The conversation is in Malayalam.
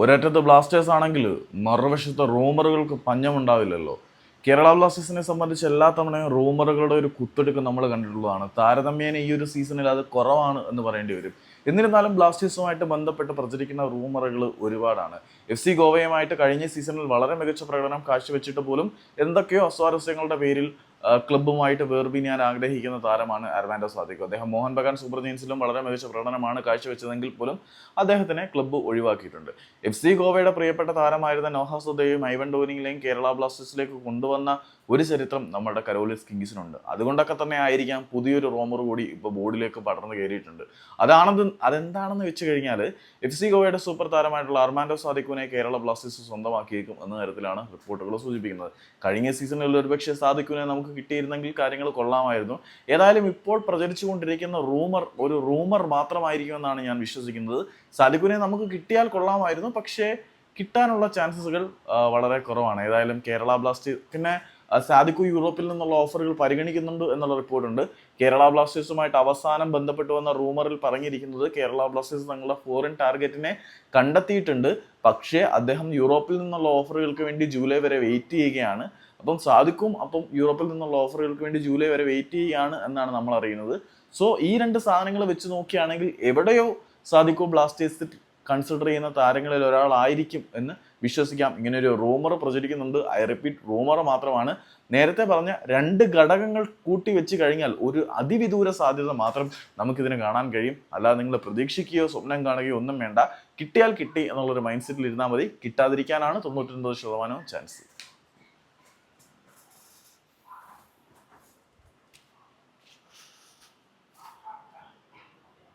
ഒരറ്റത്ത് ബ്ലാസ്റ്റേഴ്സ് ആണെങ്കിൽ മറുവശത്ത് റൂമറുകൾക്ക് പഞ്ഞമുണ്ടാവില്ലല്ലോ. കേരള ബ്ലാസ്റ്റേഴ്സിനെ സംബന്ധിച്ച് എല്ലാ തവണയും റൂമറുകളുടെ ഒരു കുത്തൊടുക്ക് നമ്മൾ കണ്ടിട്ടുള്ളതാണ്. താരതമ്യേന ഈ ഒരു സീസണിൽ അത് കുറവാണ് എന്ന് പറയേണ്ടി വരും. എന്നിരുന്നാലും ബ്ലാസ്റ്റേഴ്സുമായിട്ട് ബന്ധപ്പെട്ട് പ്രചരിക്കുന്ന റൂമറുകൾ ഒരുപാടാണ്. എഫ് സി ഗോവയുമായിട്ട് കഴിഞ്ഞ സീസണിൽ വളരെ മികച്ച പ്രകടനം കാഴ്ചവെച്ചിട്ട് പോലും എന്തൊക്കെയോ അസ്വാരസ്യങ്ങളുടെ പേരിൽ ക്ലബ്ബുമായിട്ട് വേർപിരിയാൻ ആഗ്രഹിക്കുന്ന താരമാണ് അർവാൻഡോ സാദിഖ് അദ്ദേഹം മോഹൻ ബഗാൻ സൂപ്പർ ജെയിൻസിലും വളരെ മികച്ച പ്രകടനമാണ് കാഴ്ചവെച്ചതെങ്കിൽ പോലും അദ്ദേഹത്തിനെ ക്ലബ്ബ് ഒഴിവാക്കിയിട്ടുണ്ട്. എഫ് സി ഗോവയുടെ പ്രിയപ്പെട്ട താരമായിരുന്ന നോഹാസുദ്ദേയും ഐവൻ ഡോനിങ്ങിലെയും കേരള ബ്ലാസ്റ്റേഴ്സിലേക്ക് കൊണ്ടുവന്ന ഒരു ചരിത്രം നമ്മുടെ കരോലിസ് കിങ്സിനുണ്ട് അതുകൊണ്ടൊക്കെ തന്നെ ആയിരിക്കാം പുതിയൊരു റോമർ കൂടി ഇപ്പോൾ ബോർഡിലേക്ക് പടർന്നു കയറിയിട്ടുണ്ട്. അതാണത് അതെന്താണെന്ന് വെച്ച് കഴിഞ്ഞാൽ എഫ് സി ഗോവയുടെ സൂപ്പർ താരമായിട്ടുള്ള അർമാൻഡോ സാദിഖുവിനെ കേരള ബ്ലാസ്റ്റേഴ്സ് സ്വന്തമാക്കിയേക്കും എന്ന തരത്തിലാണ് റിപ്പോർട്ടുകൾ സൂചിപ്പിക്കുന്നത്. കഴിഞ്ഞ സീസണിൽ ഒരുപക്ഷെ സാദിഖുവിനെ നമുക്ക് കിട്ടിയിരുന്നെങ്കിൽ കാര്യങ്ങൾ കൊള്ളാമായിരുന്നു. ഏതായാലും ഇപ്പോൾ പ്രചരിച്ചുകൊണ്ടിരിക്കുന്ന റൂമർ ഒരു റൂമർ മാത്രമായിരിക്കുമെന്നാണ് ഞാൻ വിശ്വസിക്കുന്നത്. സാദിഖുവിനെ നമുക്ക് കിട്ടിയാൽ കൊള്ളാമായിരുന്നു. പക്ഷേ കിട്ടാനുള്ള ചാൻസസുകൾ വളരെ കുറവാണ്. ഏതായാലും കേരള ബ്ലാസ്റ്റേഴ്സ് പിന്നെ സാദിഖു യൂറോപ്പിൽ നിന്നുള്ള ഓഫറുകൾ പരിഗണിക്കുന്നുണ്ട് എന്നുള്ള റിപ്പോർട്ടുണ്ട്. കേരള ബ്ലാസ്റ്റേഴ്സുമായിട്ട് അവസാനം ബന്ധപ്പെട്ട് വന്ന റൂമറിൽ പറഞ്ഞിരിക്കുന്നത് കേരള ബ്ലാസ്റ്റേഴ്സ് തങ്ങളുടെ ഫോറിൻ ടാർഗറ്റിനെ കണ്ടെത്തിയിട്ടുണ്ട്. പക്ഷേ അദ്ദേഹം യൂറോപ്പിൽ നിന്നുള്ള ഓഫറുകൾക്ക് വേണ്ടി ജൂലൈ വരെ വെയിറ്റ് ചെയ്യുകയാണ്. അപ്പം സാദിക്കും അപ്പം യൂറോപ്പിൽ നിന്നുള്ള ഓഫറുകൾക്ക് വേണ്ടി ജൂലൈ വരെ വെയിറ്റ് ചെയ്യുകയാണ് എന്നാണ് നമ്മൾ അറിയുന്നത്. സോ ഈ രണ്ട് സാധനങ്ങൾ വെച്ച് നോക്കുകയാണെങ്കിൽ എവിടെയോ സാദിക്കോ ബ്ലാസ്റ്റേഴ്സ് കൺസിഡർ ചെയ്യുന്ന താരങ്ങളിൽ ഒരാളായിരിക്കും എന്ന് വിശ്വസിക്കാം. ഇങ്ങനെ ഒരു റൂമർ പ്രചരിക്കുന്നുണ്ട്. ഐ റിപ്പീറ്റ് റൂമർ മാത്രമാണ്. നേരത്തെ പറഞ്ഞ രണ്ട് ഘടകങ്ങൾ കൂട്ടി വെച്ച് കഴിഞ്ഞാൽ ഒരു അതിവിദൂര സാധ്യത മാത്രം നമുക്കിതിന് കാണാൻ കഴിയും. അല്ലാതെ നിങ്ങൾ പ്രതീക്ഷിക്കുകയോ സ്വപ്നം കാണുകയോ ഒന്നും വേണ്ട. കിട്ടിയാൽ കിട്ടി എന്നുള്ളൊരു മൈൻഡ് സെറ്റിൽ ഇരുന്നാൽ മതി. കിട്ടാതിരിക്കാനാണ് തൊണ്ണൂറ്റൊൻപത് ശതമാനവും ചാൻസ്